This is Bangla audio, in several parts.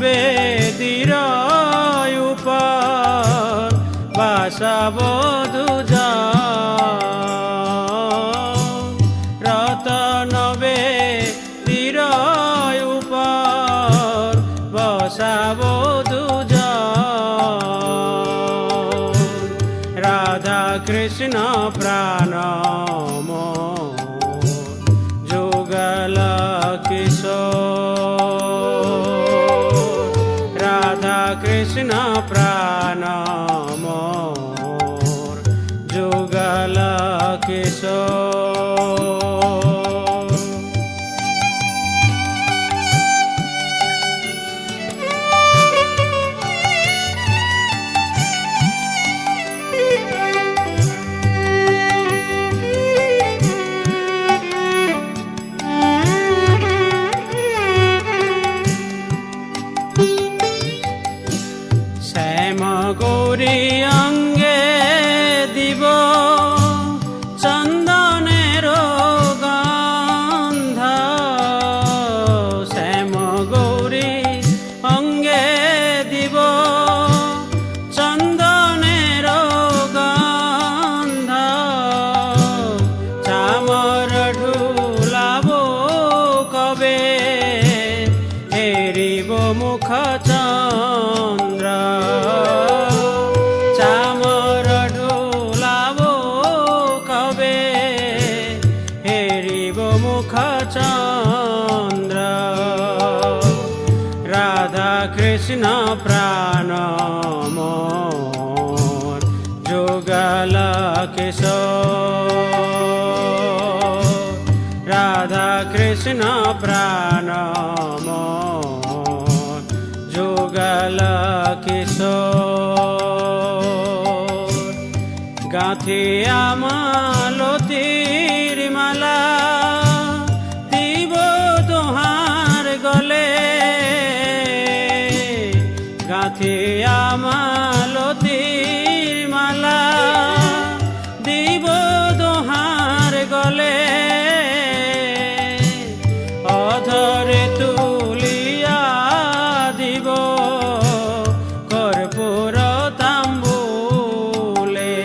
বেদির উপর রত নবে বেদির উপর বসাবধু কৃষ্ণ প্রাণ মোর যুগল কিশোর। রে কৃষ্ণ প্রাণ যুগল কিশোর। রাধা কৃষ্ণ প্রাণ যুগল কিশোর। গাঁথি আমালতির গাঁথি আমালতির মালা। দিব দোহার গলে। অধরে তুলিয়া দিব কর্পূর তাম্বুলে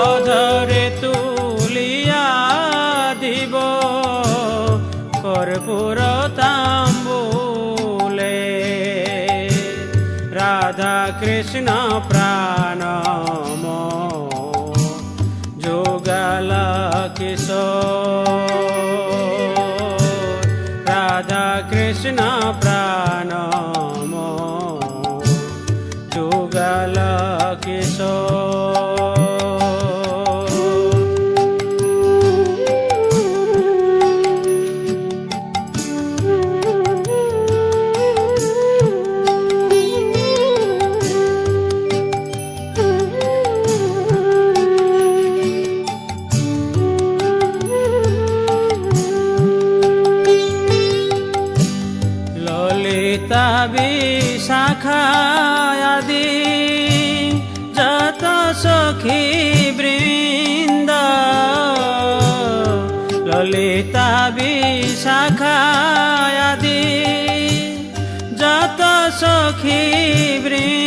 অধরে তুলিয়া কৃষ্ণ প্রাণ মোর যুগল কিশোর রাধা কৃষ্ণ প্রাণ বিশাখা আদি যত সখী বৃন্দ ললিতা বিশাখায়াদি যত সখী বৃন্দ।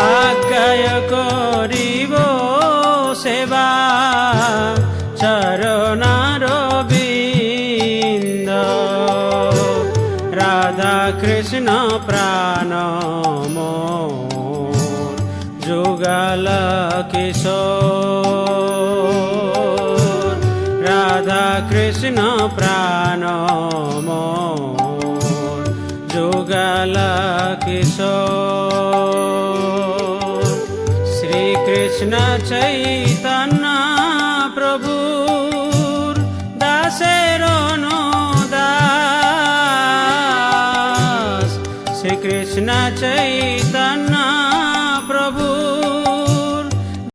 আজ্ঞায় করিব সেবা। চরণার বিন্দ রাধা কৃষ্ণ প্রাণ যুগল কিশোর। রাধা কৃষ্ণ প্রাণ যুগল কিশোর। শ্রীকৃষ্ণ চৈতন্য প্রভুর দাসের দাস শ্রীকৃষ্ণ চৈতন্য